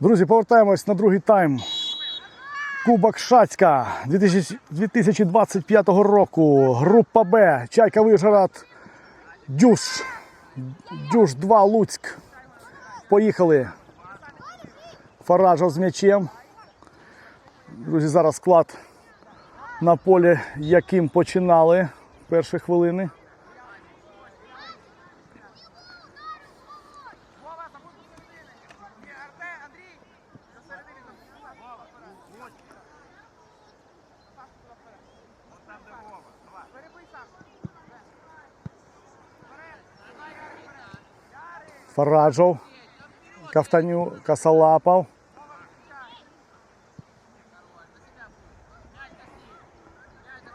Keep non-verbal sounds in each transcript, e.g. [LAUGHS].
Друзі, повертаємось на другий тайм. Кубок Шацька 2025 року. Група Б. Чайка Вишгород. Дюш. Дюш 2 Луцьк. Поїхали. Фаражов з м'ячем. Друзі, зараз склад на полі, яким починали перші хвилини. Фараджов, Кафтаню, Касалапов.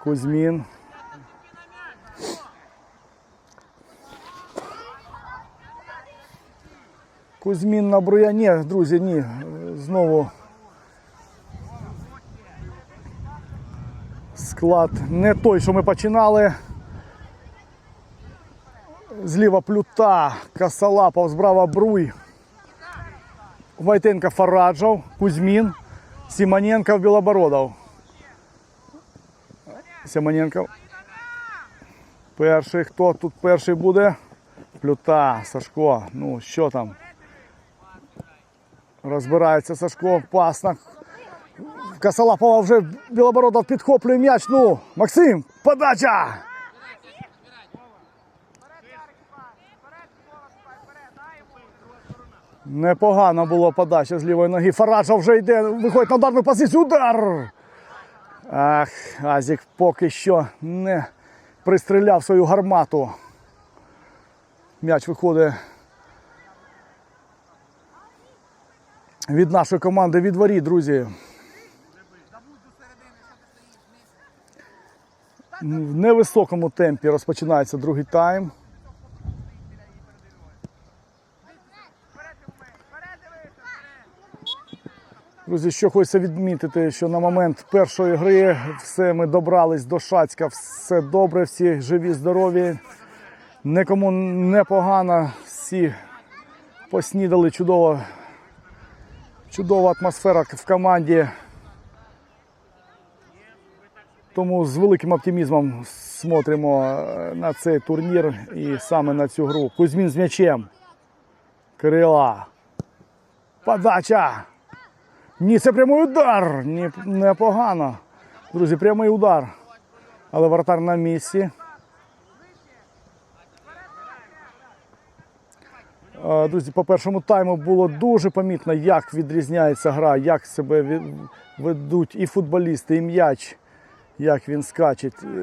Кузьмін. Кузьмін на бруя. Ні, друзі, ні. Знову склад не той, що ми починали. Зліва плюта, Касалапов, справа Бруй, Войтенко Фараджов, Кузьмін, Симоненко, Білобородов. Симоненко. Перший, хто тут перший буде? Плюта, Сашко. Ну, що там? Розбирається Сашко, пасно. Косолапова вже Білобородов підхоплює м'яч. Ну, Максим, подача! Непогана була подача з лівої ноги. Фараджа вже йде, виходить на ударну позицію. Удар! Ах, Азік поки що не пристріляв свою гармату. М'яч виходить від нашої команди від воріт, друзі. В невисокому темпі розпочинається другий тайм. Друзі, що хочеться відмітити, що на момент першої гри все ми добрались до Шацька, все добре, всі живі, здорові, нікому не погано, всі поснідали чудово, чудова атмосфера в команді. Тому з великим оптимізмом смотримо е, на цей турнір і саме на цю гру. Кузьмін з м'ячем. Кирила. Подача. Ні, це прямий удар. Ні, непогано. Друзі, прямий удар. Але вратар на місці. Друзі, по першому тайму було дуже помітно, як відрізняється гра, як себе ведуть і футболісти, і м'яч, як він скаче. Е, е,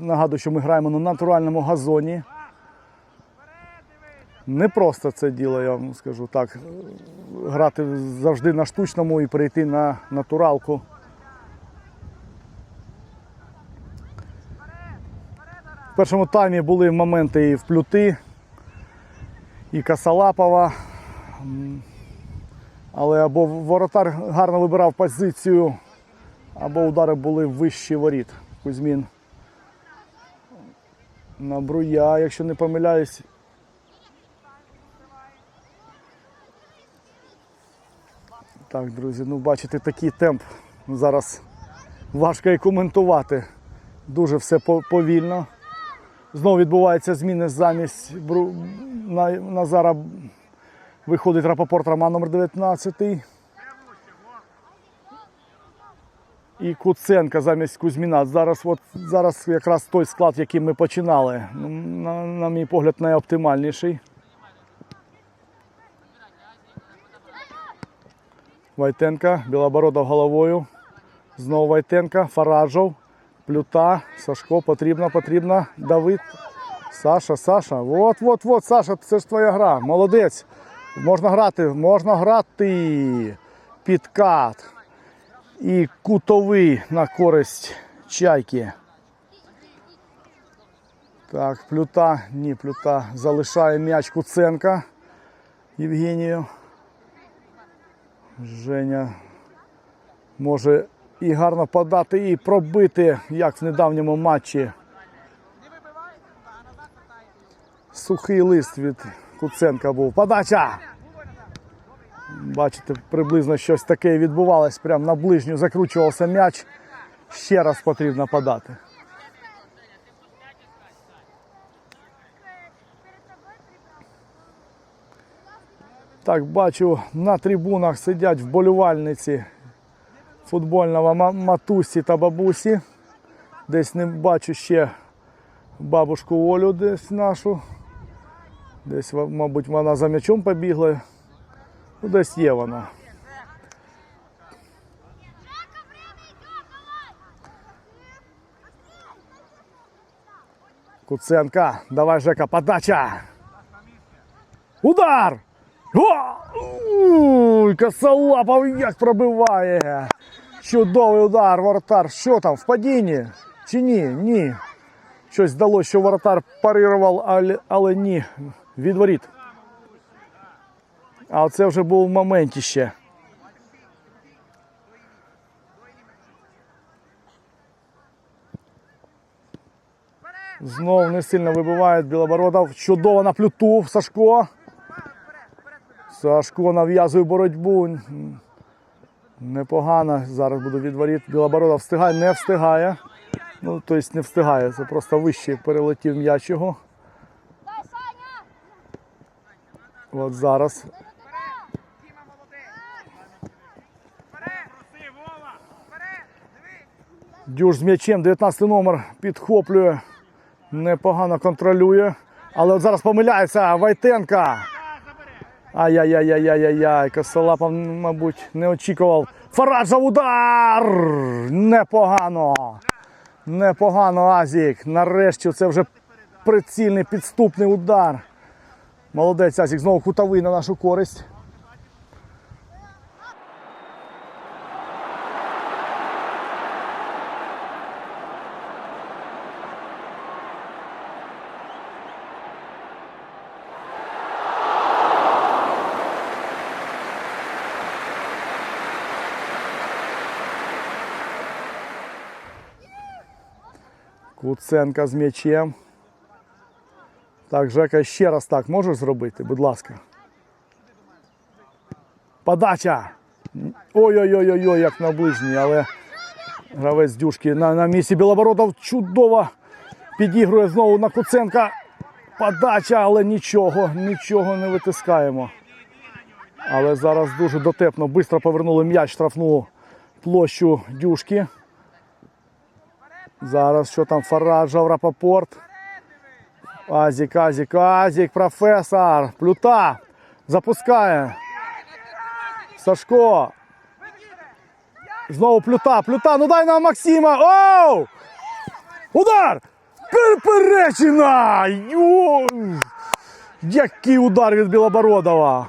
Нагадую, що ми граємо на натуральному газоні. Не просто це діло, я вам скажу так. Грати завжди на штучному і перейти на натуралку. В першому таймі були моменти і в плюти, і Касалапова. Але або воротар гарно вибирав позицію, або удари були вищі воріт. Кузьмін на бруя, якщо не помиляюсь. Так, друзі, ну бачите, такий темп зараз важко і коментувати. Дуже все повільно. Знову відбуваються зміни замість. Назара виходить Рапопорт Роман номер 19. І Куценка замість Кузьміна. Зараз, от, зараз якраз той склад, який ми починали. На, на мій погляд, найоптимальніший. Вайтенка, Білобородов головою. Знову Вайтенка, Фараджов, Плюта, Сашко, потрібно, потрібно. Давид. Саша, Саша. От, от, от, Саша, це ж твоя гра. Молодець. Можна грати, можна грати. Підкат. І кутовий на користь чайки. Так, плюта, ні, плюта залишає м'яч Куценка Євгенію. Женя може і гарно подати, і пробити, як в недавньому матчі. Сухий лист від Куценка був. Подача! Бачите, приблизно щось таке відбувалось. Прямо на ближню закручувався м'яч. Ще раз потрібно подати. Так, бачу, на трибунах сидять вболівальниці футбольного матусі та бабусі. Десь не бачу ще бабушку Олю десь нашу. Десь, мабуть, вона за м'ячом побігла. Ну, десь є вона. Куценка, давай, Жека, подача. Удар! О! Косолапов як пробиває. Чудовий удар, воротар. Що там, в падінні? Чи ні? Ні. Щось здалося, що воротар парирував, але, але ні. Від воріт. А це вже був в моменті ще. Знов не сильно вибиває Білобородов. Чудово на плюту Сашко. Сашко нав'язує боротьбу. Непогано. Зараз буде відворіт. Білобородов встигає, не встигає. Ну, тобто не встигає. Це просто вище перелетів м'яч його. От зараз. Дюж з м'ячем, 19 номер підхоплює. Непогано контролює. Але от зараз помиляється Вайтенка. Ай-яй-яй-яй-яй-яй. Косолапов, мабуть, не очікував. Фараджов удар! Непогано. Непогано, Азік. Нарешті це вже прицільний підступний удар. Молодець Азік, знову кутовий на нашу користь. Куценка з м'ячем. Так, Жека, ще раз так можеш зробити, будь ласка. Подача. Ой-ой-ой, як на ближній, але гравець дюшки на, на місці Білобородов чудово підігрує знову на Куценка. Подача, але нічого, нічого не витискаємо. Але зараз дуже дотепно, швидко повернули м'яч штрафну площу дюшки. Зараз що там Фараджав, Рапопорт. Азік, Азік, Азік, професор. Плюта. Запускає. Сашко. Знову плюта, плюта. Ну дай нам Максима. Оу! Удар! Переперечина! Йо! Який удар від Білобородова.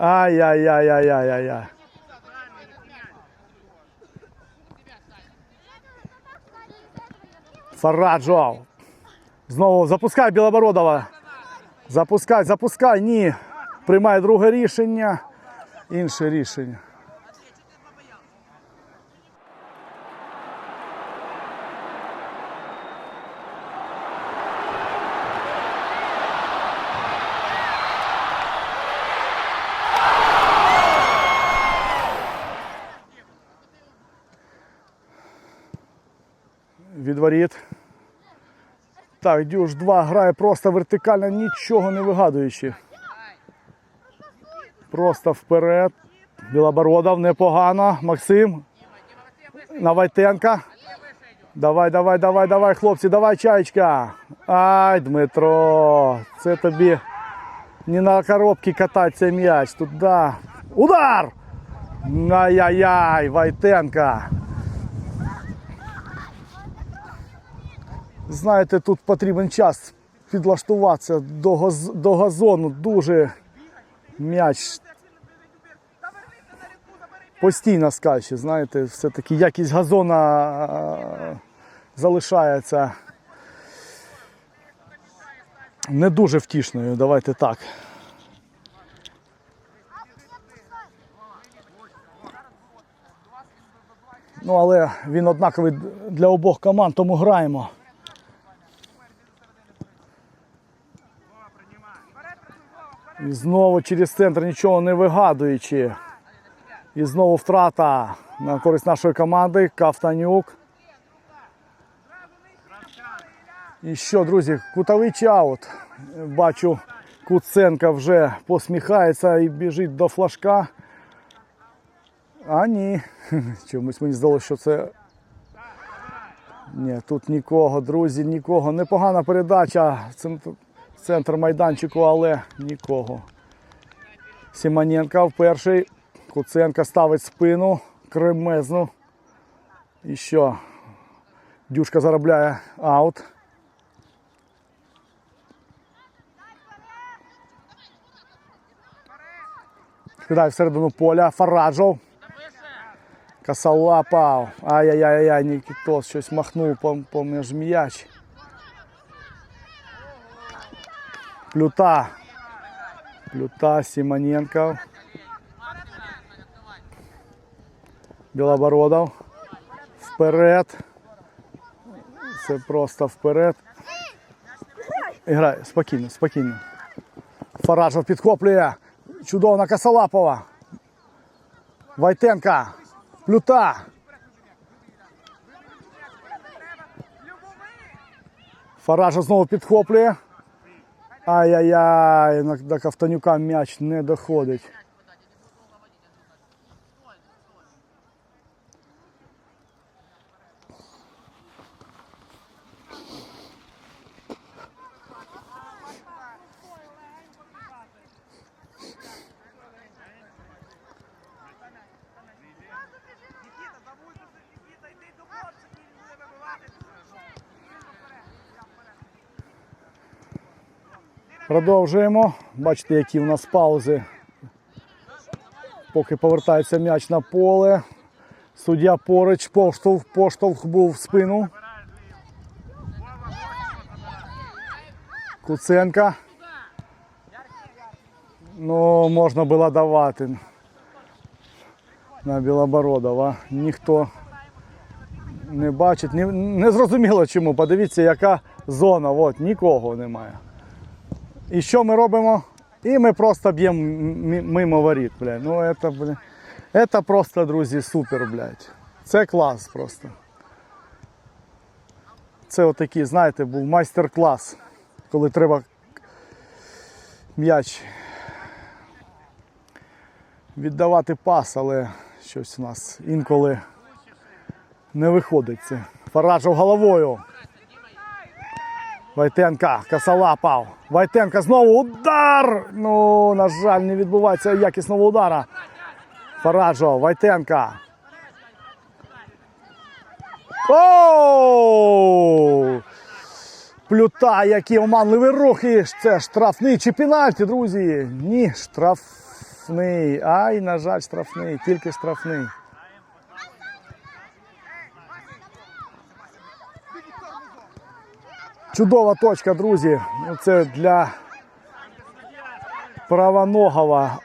Ай-яй-яй-яй-яй-яй. Фараджов. Знову запускай Білобородова. Запускай, запускай. Ні. Приймає друге рішення. Інше рішення. Від воріт. Так, Дюш 2 грає просто вертикально, нічого не вигадуючи. Просто вперед. Білобородов непогано. Максим. На Вайтенка. Давай, давай, давай, давай, хлопці, давай, чаєчка. Ай, Дмитро. Це тобі не на коробці кататься м'яч. Туди. Удар! Ай-яй-яй, Вайтенка. Знаєте, тут потрібен час підлаштуватися до, газ- до газону. Дуже м'яч постійно скаче. Знаєте, все-таки якість газона залишається не дуже втішною. Давайте так. Ну, але він однаковий для обох команд, тому граємо. І знову через центр нічого не вигадуючи. І знову втрата на користь нашої команди. Кафтанюк. І що, друзі, кутовий чаут. Бачу, Куценка вже посміхається і біжить до флажка. А ні. [LAUGHS] Чомусь мені здалося, що це. Ні, тут нікого, друзі, нікого. Непогана передача. Центр- майданчику, але нікого. Сіманенка в перший. Куценка ставить спину кремезну. І що? Дюшка заробляє аут. Кидає всередину поля. Фараджов. Косолапав. Ай-яй-яй-яй, Нікітос щось махнув по- поміж м'яч. Плюта. Плюта, Симоненко. Білобородов. Вперед. Це просто вперед. Грай, спокійно, спокійно. Фаражов підхоплює. Чудово на Косолапова. Войтенка. Плюта. Фаража знову підхоплює. Ай-яй-яй, до Ковтанюка м'яч не доходить. Продовжуємо. Бачите, які у нас паузи. Поки повертається м'яч на поле. Суддя поруч, поштовх, поштовх був в спину. Куценка. Ну, можна було давати на Білобородова. Ніхто не бачить. Не, не зрозуміло чому. Подивіться, яка зона. От, нікого немає. І що ми робимо? І ми просто б'ємо мимо воріт, блядь. Ну це, блядь. Це просто, друзі, супер, блядь. Це клас просто. Це отакий, знаєте, був майстер-клас, коли треба м'яч віддавати пас, але щось у нас інколи не виходить це. Фараджов головою. Войтенка, косолапав. Войтенка знову удар. Ну, на жаль, не відбувається якісного удара. Фараджо, Войтенка. Оу! Плюта, які оманливі рухи. Це штрафний чи пенальті, друзі. Ні, штрафний. Ай, на жаль, штрафний, тільки штрафний. Чудова точка, друзі. Це для правоногова.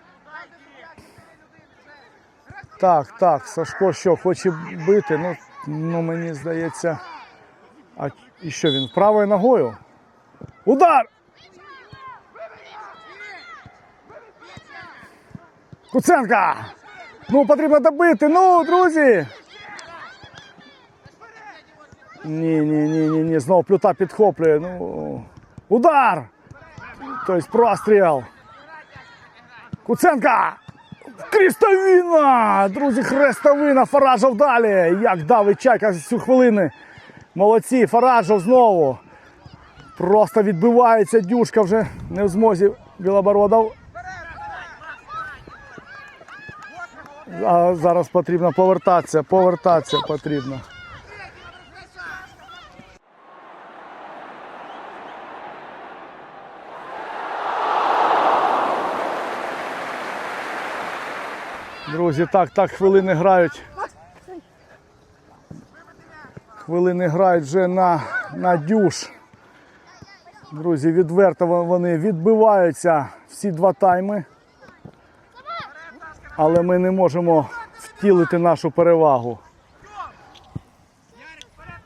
Так, так, Сашко що, хоче бити, ну, ну мені здається. А і що він правою ногою? Удар! Куценка! Ну, потрібно добити, ну, друзі! Ні, ні, ні, ні, ні. Знову плюта підхоплює. Ну, удар! Тобто простріл. Куценка! Крістовіна! Друзі, хрестовина. Фаражов далі. Як давить чайка з хвилини. Молодці, Фаражов знову. Просто відбивається дюшка вже не в змозі Білобородов. А зараз потрібно повертатися, повертатися потрібно. Друзі, так, так, хвилини грають. Хвилини грають вже на, на дюш. Друзі, відверто вони відбиваються всі два тайми. Але ми не можемо втілити нашу перевагу. Ярик, вперед,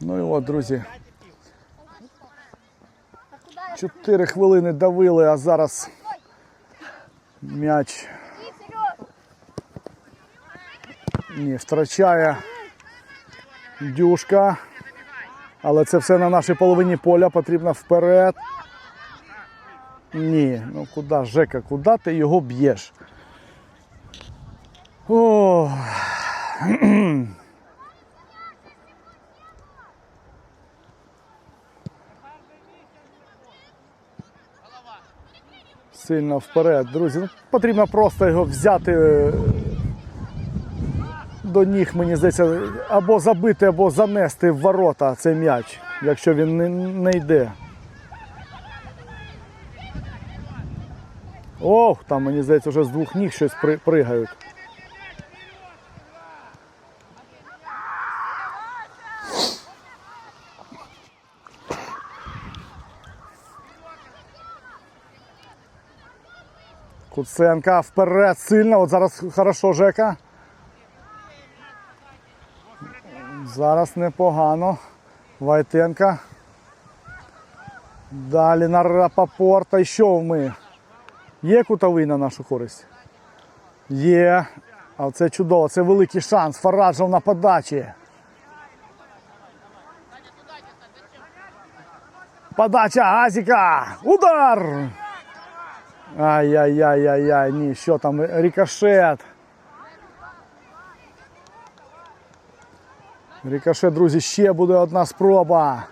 на удар, 4 хвилини давили, а зараз м'яч Ні, втрачає дюшка. Але це все на нашій половині поля потрібно вперед. Ні, ну куди, Жека, куди ти його б'єш? О. [CLEARS THROAT] Сильно вперед, друзі. Ну, потрібно просто його взяти е, до ніг, мені здається, або забити, або занести в ворота цей м'яч, якщо він не, не йде. Ох, там мені здається, вже з двох ніг щось при, пригають. Куценка вперед сильно. От зараз хорошо Жека. Зараз непогано. Вайтенка. Далі на Рапопорта. І що ми? Є кутовий на нашу користь? Є. А це чудово, це великий шанс. Фараджов на подачі. Подача Азіка! Удар! Ай-яй-яй-яй-яй, ні, що там, рикошет. Рикошет, друзі, ще буде одна спроба.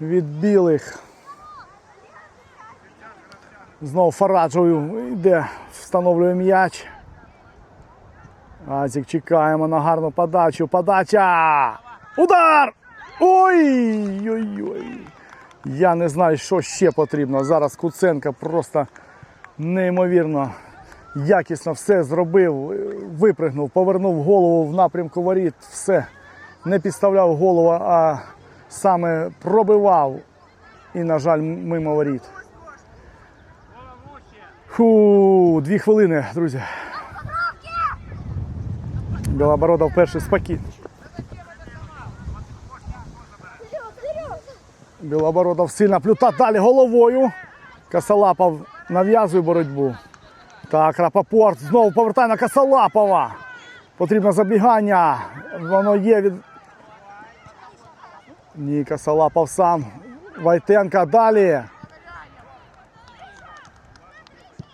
Від білих. Знову Фараджою йде, встановлює м'яч. Азік чекаємо на гарну подачу. Подача! Удар! Ой-ой-ой! Я не знаю, що ще потрібно. Зараз Куценко просто неймовірно якісно все зробив, випригнув, повернув голову в напрямку воріт, все. Не підставляв голову, а саме пробивав. І, на жаль, мимо воріт. Фу, дві хвилини, друзі. Білобородов перший спокій. Білобородов сильно плюта далі головою. Косолапов нав'язує боротьбу. Так, Рапопорт знову повертає на Косолапова. Потрібно забігання. Воно є від. Ні, Косолапов сам. Вайтенка далі.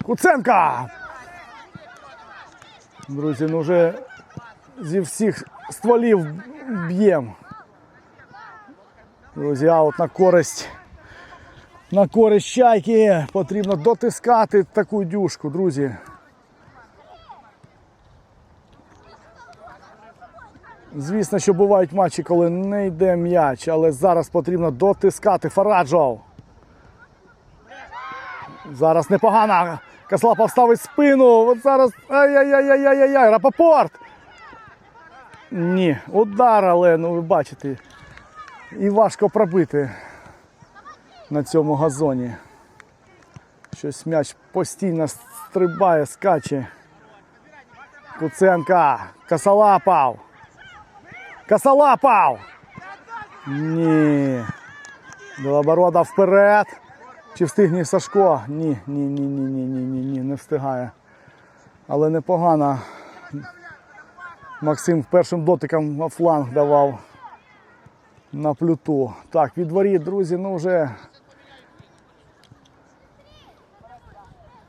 Куценка. Друзі, ну вже зі всіх стволів б'ємо. Друзі, аут на користь. На користь чайки потрібно дотискати таку дюшку, друзі. Звісно, що бувають матчі, коли не йде м'яч, але зараз потрібно дотискати Фараджов. Зараз непогано. Каслапов ставить спину. От зараз. Ай-яй-яй-яй-яй-яй. Рапопорт. Ні, удар, але ну ви бачите. І важко пробити на цьому газоні. Щось м'яч постійно стрибає, скаче. Куценка. Косолапав. Косолапав. Ні. Білоборода вперед. Чи встигне Сашко? Ні, ні, ні, ні, ні, ні, ні, ні, не встигає. Але непогано. Максим першим дотиком фланг давав на плюту. Так, відворіт, друзі, ну вже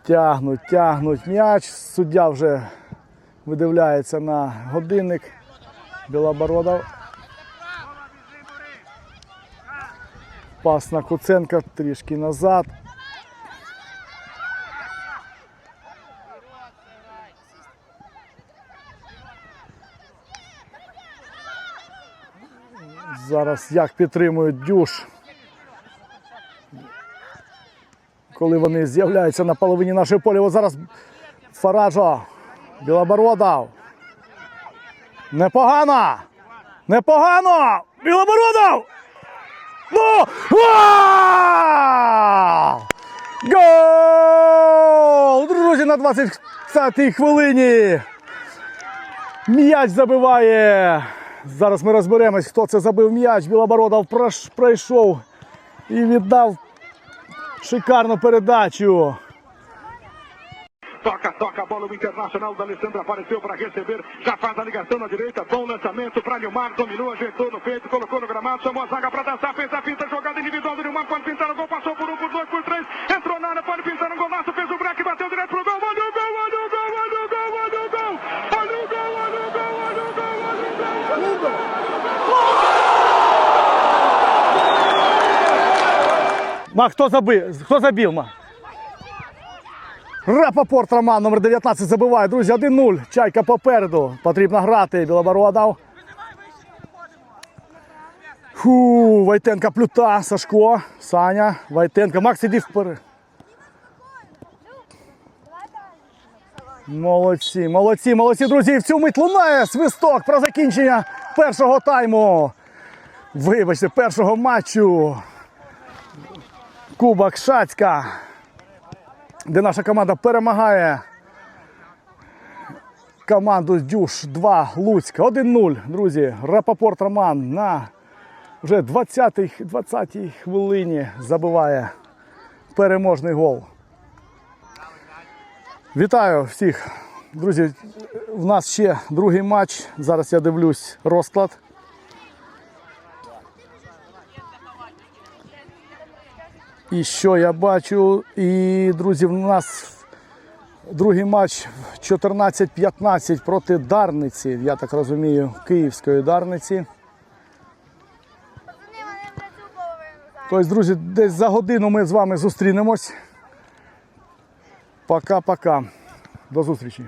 тягнуть, тягнуть м'яч. Суддя вже видивляється на годинник. Білобородов. Пас на Куценка трішки назад. Зараз як підтримують дюш. Коли вони з'являються на половині нашої поля. Ось зараз Фараджо. Білобородов. Непогано! Непогано! Білобородов! Ну! Гол! Друзі, на 20-й хвилині. М'яч забиває Зараз ми розберемось, хто це забив м'яч. Білобородов прош- пройшов і віддав шикарну передачу. Toca, toca a bola, o Internacional da Alessandro apareceu para receber, já faz a ligação na direita, bom lançamento para Nilmar, dominou, ajeitou no peito, colocou no gramado, chamou a zaga para dançar, fez a pinta, jogada individual do Nilmar, pode pintar o gol, passou por um, por dois, por três, entrou na área, pode pintar um golaço, fez o break, bateu direto pro gol, olha o gol, olha o gol, olha o gol, Ма, хто забив? Хто забив, ма? Рапопорт Роман, номер 19 забиває. Друзі, 1-0. Чайка попереду. Потрібно грати. Білобородов. Фу, Войтенка плюта, Сашко, Саня, Войтенка. Макс, іди вперед. Молодці, молодці, молодці, друзі. В цю мить лунає свисток про закінчення першого тайму. Вибачте, першого матчу. Кубок Шацька, де наша команда перемагає команду Дюш 2 Луцьк. 1-0, друзі. Рапопорт Роман на вже 20-й 20-й хвилині забиває переможний гол. Вітаю всіх. Друзі, в нас ще другий матч. Зараз я дивлюсь розклад. І що я бачу? І, друзі, в нас другий матч 14-15 проти Дарниці, я так розумію, Київської Дарниці. Тобто, друзі, десь за годину ми з вами зустрінемось. Пока-пока. До зустрічі.